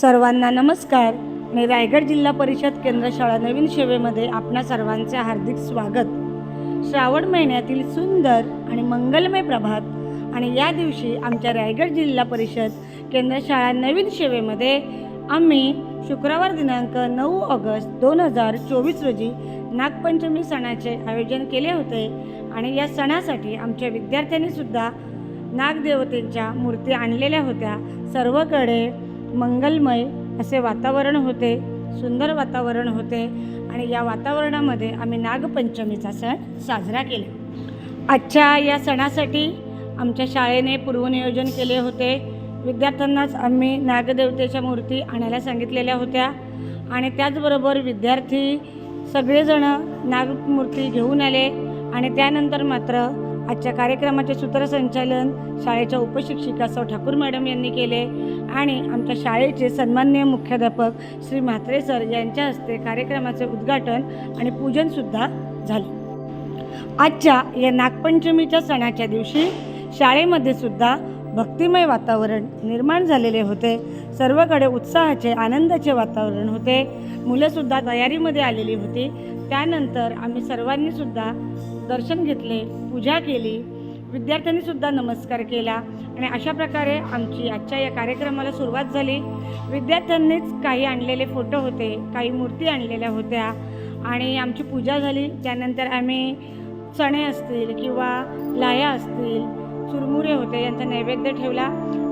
सर्वांना नमस्कार. मी रायगड जिल्हा परिषद केंद्र शाळा नवीन सेवेमध्ये आपणा सर्वांचे हार्दिक स्वागत. श्रावण महिन्यातील सुंदर आणि मंगलमय प्रभात आणि या दिवशी आमच्या रायगड जिल्हा परिषद केंद्र शाळा नवीन सेवेमध्ये आम्ही शुक्रवार दिनांक नऊ ऑगस्ट दोन हजार चोवीस रोजी नागपंचमी सणाचे आयोजन केले होते आणि या सणासाठी आमच्या विद्यार्थ्यांनीसुद्धा नागदेवतेच्या मूर्ती आणलेल्या होत्या. सर्वकडे मंगलमय असे वातावरण होते सुंदर वातावरण होते आणि या वातावरणामध्ये आम्ही नागपंचमीचा सण साजरा केला. आजच्या या सणासाठी आमच्या शाळेने पूर्वनियोजन केले होते. विद्यार्थ्यांनाच आम्ही नागदेवतेच्या मूर्ती आणायला सांगितलेल्या होत्या आणि त्याचबरोबर विद्यार्थी सगळेजणं नागमूर्ती घेऊन आले आणि त्यानंतर मात्र आजच्या कार्यक्रमाचे सूत्रसंचालन शाळेच्या उपशिक्षिका सौ ठाकूर मॅडम यांनी केले आणि आमच्या शाळेचे सन्माननीय मुख्याध्यापक श्री म्हात्रे सर यांच्या हस्ते कार्यक्रमाचे उद्घाटन आणि पूजनसुद्धा झाले. आजच्या या नागपंचमीच्या सणाच्या दिवशी शाळेमध्ये सुद्धा भक्तिमय वातावरण निर्माण झालेले होते. सर्वकडे उत्साहाचे आनंदाचे वातावरण होते. मुलंसुद्धा तयारीमध्ये आलेली होती. त्यानंतर आम्ही सर्वांनीसुद्धा दर्शन घेतले पूजा केली. विद्यार्थ्यांनीसुद्धा नमस्कार केला आणि अशा प्रकारे आमची आजच्या या कार्यक्रमाला सुरुवात झाली. विद्यार्थ्यांनीच काही आणलेले फोटो होते काही मूर्ती आणलेल्या होत्या आणि आमची पूजा झाली. त्यानंतर आम्ही चणे असतील किंवा लाया असतील चुरमुरे होते यांचा नैवेद्य ठेवला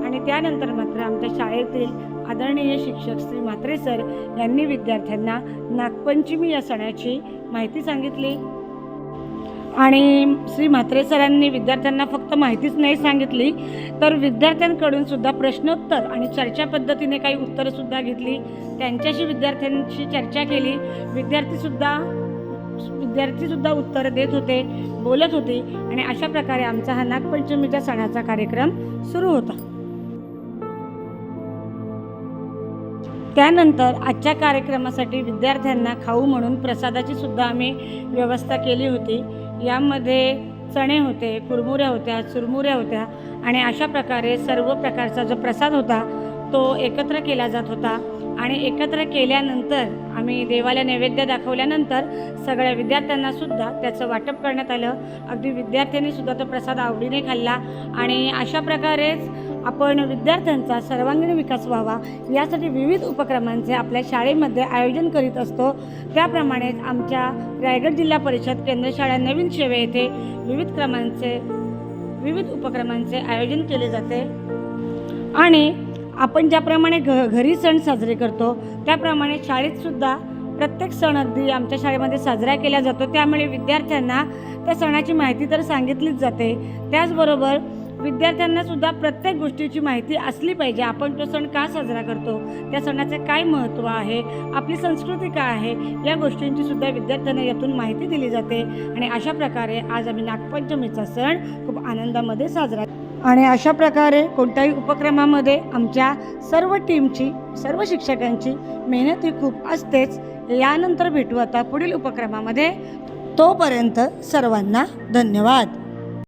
आणि त्यानंतर मात्र आमच्या शाळेतील आदरणीय शिक्षक श्री म्हात्रे सर यांनी विद्यार्थ्यांना नागपंचमी या सणाची माहिती सांगितली. आणि श्री म्हात्रे सरांनी विद्यार्थ्यांना फक्त माहितीच नाही सांगितली तर विद्यार्थ्यांकडून सुद्धा प्रश्नोत्तर आणि चर्चा पद्धतीने काही उत्तरंसुद्धा घेतली. त्यांच्याशी विद्यार्थ्यांशी चर्चा केली. विद्यार्थीसुद्धा विद्यार्थीसुद्धा उत्तरं देत होते बोलत होते आणि अशा प्रकारे आमचा हा नागपंचमीच्या सणाचा कार्यक्रम सुरू होता. त्यानंतर आजच्या कार्यक्रमासाठी विद्यार्थ्यांना खाऊ म्हणून प्रसादाची सुद्धा आम्ही व्यवस्था केली होती. यामध्ये चणे होते कुरमुऱ्या होत्या चुरमुऱ्या होत्या आणि अशा प्रकारे सर्व प्रकारचा जो प्रसाद होता तो एकत्र केला जात होता आणि एकत्र केल्यानंतर आम्ही देवाला नैवेद्य दाखवल्यानंतर सगळ्या विद्यार्थ्यांना सुद्धा त्याचं वाटप करण्यात आलं. अगदी विद्यार्थ्यांनी सुद्धा तो प्रसाद आवडीने खाल्ला आणि अशा प्रकारेच आपण विद्यार्थ्यांचा सर्वांगीण विकास व्हावा यासाठी विविध उपक्रमांचे आपल्या शाळेमध्ये आयोजन करीत असतो. त्याप्रमाणेच आमच्या रायगड जिल्हा परिषद केंद्र शाळा नवीन सेवे येथे विविध क्रमांचे विविध उपक्रमांचे आयोजन केले जाते. आणि आपण ज्याप्रमाणे घ घरी सण साजरे करतो त्याप्रमाणे शाळेतसुद्धा प्रत्येक सण अगदी आमच्या शाळेमध्ये साजरा केला जातो. त्यामुळे विद्यार्थ्यांना त्या सणाची माहिती तर सांगितलीच जाते. त्याचबरोबर विद्यार्थ्यांनासुद्धा प्रत्येक गोष्टीची माहिती असली पाहिजे. आपण तो सण का साजरा करतो? त्या सणाचे काय महत्त्व आहे? आपली संस्कृती काय आहे? या गोष्टींची सुद्धा विद्यार्थ्यांना यातून माहिती दिली जाते. आणि अशा प्रकारे आज आम्ही नागपंचमीचा सण खूप आनंदामध्ये साजरा आणि अशा प्रकारे कोणत्याही उपक्रमामध्ये आमच्या सर्व टीमची सर्व शिक्षकांची मेहनत ही खूप असतेच. यानंतर भेटू आता पुढील उपक्रमामध्ये. तोपर्यंत सर्वांना धन्यवाद.